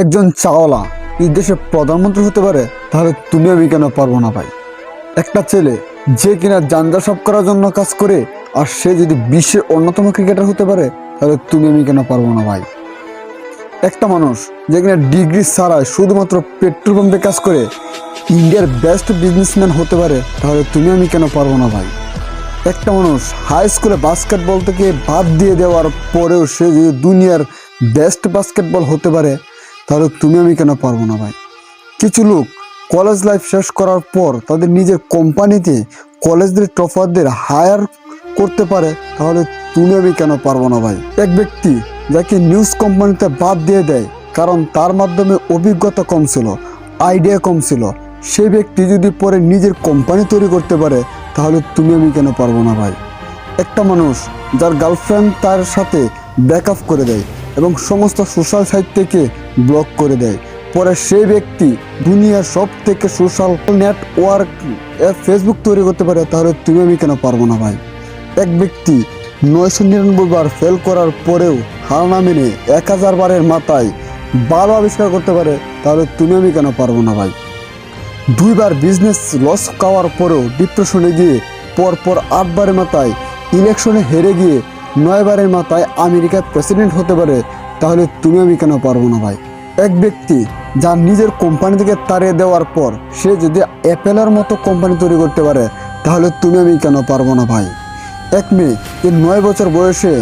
একজন চাওয়ালা এই দেশের প্রধানমন্ত্রী হতে পারে, তাহলে তুমি আমি কেন পারব না ভাই? একটা ছেলে, যে কিনা জানজা সব করার জন্য কাজ করে, আর সে যদি বিশ্বের অন্যতম ক্রিকেটার হতে পারে, তাহলে তুমি আমি কেন পারব না ভাই? একটা মানুষ, যে কিনা ডিগ্রি ছাড়াই শুধুমাত্র পেট্রোল পাম্পে কাজ করে, ইন্ডিয়ার বেস্ট বিজনেসম্যান হতে পারে, তাহলে তুমি আমি কেন পারব না ভাই? একটা মানুষ হাই স্কুলে বাস্কেটবল থেকে বাদ দিয়ে দেওয়ার পরেও সে যদি দুনিয়ার বেস্ট বাস্কেটবল হতে পারে তাহলে তুমি আমি কেন পারব না ভাই? কিছু লোক কলেজ লাইফ শেষ করার পর তাদের নিজের কোম্পানিতে কলেজদের টপারদের হায়ার করতে পারে, তাহলে তুমি আমি কেন পারব না ভাই? এক ব্যক্তি যাকে নিউজ কোম্পানিতে বাদ দিয়ে দেয়, কারণ তার মাধ্যমে অভিজ্ঞতা কম ছিল আইডিয়া কম ছিল, সেই ব্যক্তি যদি পরে নিজের কোম্পানি তৈরি করতে পারে, তাহলে তুমি আমি কেন পারব না ভাই? একটা মানুষ যার গার্লফ্রেন্ড তার সাথে ব্যাকআপ করে দেয় এবং সমস্ত সোশ্যাল সাইট থেকে ব্লক করে দেয়। পরে সেই ব্যক্তি দুনিয়ার সব থেকে সোশ্যাল নেটওয়ার্ক ফেসবুক তৈরি করতে পারে, তাহলে তুমি আমি কেন পারব না ভাই? এক ব্যক্তি নয়শো নিরানব্বই বার ফেল করার পরেও হার না মেনে এক হাজার বারের মাথায় ভালো আবিষ্কার করতে পারে, তাহলে তুমি আমি কেন পারব না ভাই? দুইবার বিজনেস লস খাওয়ার পরেও ডিপ্রেশনে গিয়ে পরপর আটবারের মাথায় ইলেকশনে হেরে গিয়ে নয়বারের মাথায় আমেরিকার প্রেসিডেন্ট হতে পারে তাহলে তুমি আমি কেন পারব না ভাই? এক ব্যক্তি যার নিজের কোম্পানি থেকে তাড়িয়ে দেওয়ার পর সে যদি অ্যাপেলের মতো কোম্পানি তৈরি করতে পারে, তাহলে তুমি আমি কেন পারব না ভাই? এক মেয়ে যে নয় বছর বয়সে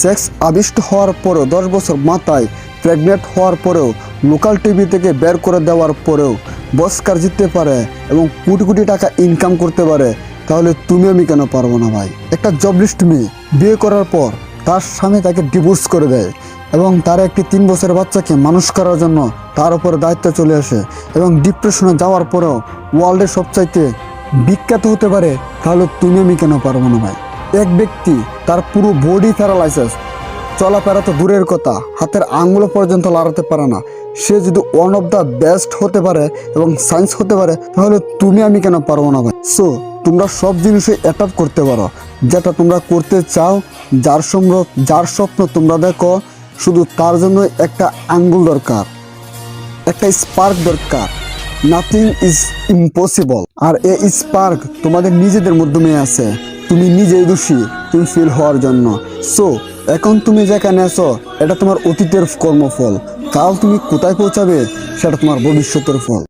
সেক্স আবিষ্ট হওয়ার পরেও, দশ বছর মাথায় প্রেগনেন্ট হওয়ার পরেও লোকাল টিভি থেকে বের করে দেওয়ার পরেও বস্কার জিততে পারে এবং কোটি কোটি টাকা ইনকাম করতে পারে, তাহলে তুমি আমি কেন পারব না ভাই? একটা জবলিস্ট মেয়ে বিয়ে করার পর তার স্বামী তাকে ডিভোর্স করে দেয়। এবং তার একটি তিন বছরের বাচ্চাকে মানুষ করার জন্য তার উপর দায়িত্ব চলে আসে এবং ডিপ্রেশনে যাওয়ার পরেও ওয়ার্ল্ডের সবচাইতে বিখ্যাত হতে পারে তাহলে তুমি আমি কেন পারব না ভাই? এক ব্যক্তি তার পুরো বডি প্যারালাইসিস চলাফেরা তো দূরের কথা, হাতের আঙুলো পর্যন্ত লড়াতে পারে না। সে যদি ওয়ান অফ দ্য বেস্ট হতে পারে এবং সায়েন্স হতে পারে, তাহলে তুমি আমি কেন পারব না ভাই? সো তোমরা সব জিনিসই অ্যাটাপ করতে পারো। যেটা তোমরা করতে চাও, যার সঙ্গ যার স্বপ্ন তোমরা দেখো শুধু তার জন্য একটা আঙ্গুল দরকার, একটা স্পার্ক দরকার। নাথিং ইজ ইম্পসিবল আর এই স্পার্ক তোমাদের নিজেদের মাধ্যমে আছে। তুমি নিজেই দোষী, তুমি ফিল হওয়ার জন্য। সো এখন তুমি যেখানে আছো, এটা তোমার অতীতের কর্মফল। কাল তুমি কোথায় পৌঁছাবে, সেটা তোমার ভবিষ্যতের ফল।